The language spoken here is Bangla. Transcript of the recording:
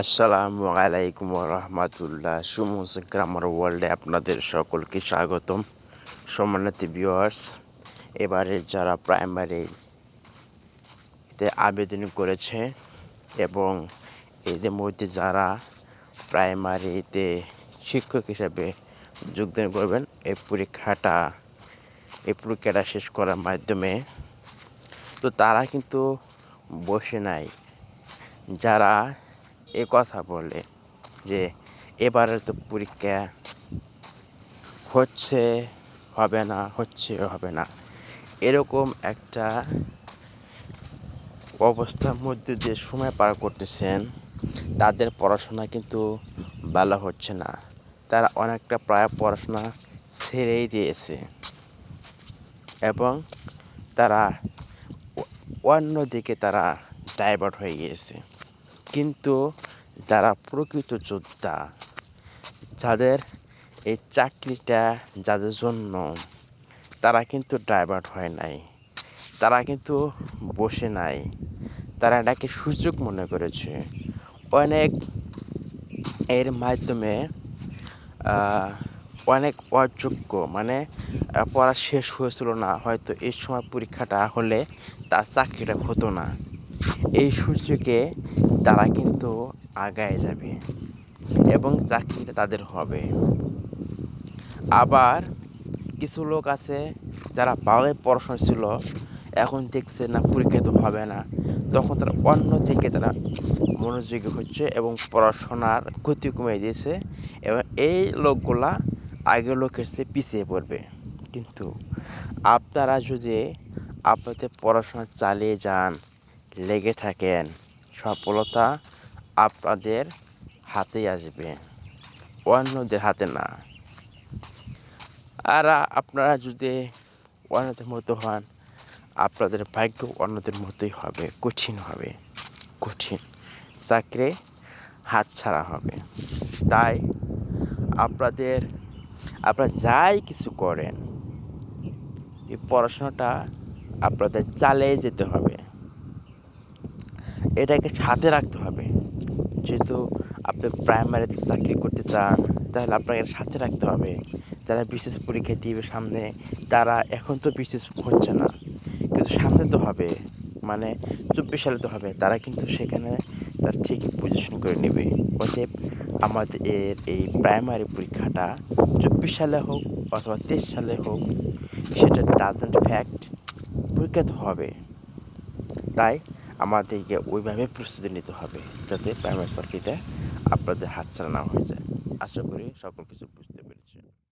আসসালামু আলাইকুম রহমতুল্লাহ সুমুস গ্রামার ওয়ার্ল্ডে আপনাদের সকলকে স্বাগতম। সম্মানিত ভিউয়ার্স, এবারে যারা প্রাইমারিতে আবেদন করেছে এবং এদের মধ্যে যারা প্রাইমারিতে শিক্ষক হিসাবে যোগদান করবেন, এই পরীক্ষাটা এই পরীক্ষাটা শেষ করার মাধ্যমে তো তারা কিন্তু বসে নাই। যারা এ কথা বলে যে এবারে তো পরীক্ষা হচ্ছে, হবে না, হচ্ছে, হবে না। এরকম একটা অবস্থার মধ্যে যে সময় পার করতেছেন, তাদের পড়াশোনা কিন্তু ভালো হচ্ছে না। তারা অনেকটা প্রায় পড়াশোনা ছেড়েই দিয়েছে এবং তারা অন্য দিকে তারা ডাইভার্ট হয়ে গিয়েছে। কিন্তু যারা প্রকৃত যোদ্ধা, যাদের এই চাকরিটা, যাদের জন্য তারা কিন্তু ডাইভার্ট হয় নাই, তারা কিন্তু বসে নাই, তারা এটাকে সুযোগ মনে করেছে। অনেক এর মাধ্যমে অনেক অযোগ্য মানে পড়া শেষ হয়েছিল না, হয়তো এই সময় পরীক্ষাটা হলে তার চাকরিটা হতো না। এই সুযোগে তারা কিন্তু আগায় যাবে এবং চাকরিটা তাদের হবে। আবার কিছু লোক আছে যারা ভালোই পড়াশোনা ছিল, এখন দেখছে না পরীক্ষা তো হবে না। তখন তারা অন্য দিকে তারা মনোযোগী হচ্ছে এবং পড়াশোনার ক্ষতি কমিয়ে দিয়েছে এবং এই লোকগুলা আগের লোকের চেয়ে পিছিয়ে পড়বে। কিন্তু আপনারা যদি আপনাদের পড়াশোনা চালিয়ে যান, লেগে থাকেন সফলতা আপনাদের হাতেই আসবে, অন্যদের হাতে না। আর আপনারা যদি অন্যদের মতো হন, আপনাদের ভাগ্য অন্যদের মতোই হবে, কঠিন হবে, কঠিন। চাকরি হাতছাড়া হবে। তাই আপনাদের, আপনারা যাই কিছু করেন, এই পড়াশোনাটা আপনাদের চালিয়ে যেতে হবে। এটাকে সাথে রাখতে হবে। যেহেতু আপনি প্রাইমারিতে চাকরি করতে চান, তাহলে আপনাকে সাথে রাখতে হবে। যারা বিশেষ পরীক্ষা দিবে সামনে, তারা এখন তো বিশেষ হচ্ছে না। কিন্তু সামনে তো হবে। মানে চব্বিশ সালে তো হবে। তারা কিন্তু সেখানে তার ঠিকই পজিশন করে নেবে। অতএব আমাদের এই প্রাইমারি পরীক্ষাটা চব্বিশ সালে হোক অথবা তেইশ সালে হোক, সেটা ডাজেন্ট ফ্যাক্ট পরীক্ষা তো হবে। তাই আমাদেরকে ওইভাবে প্রস্তুতি নিতে হবে যাতে প্রাইমারি সার্কিটে আপনাদের হাত ছাড়া না হয়ে যায়। আশা করি সকল কিছু বুঝতে পেরেছি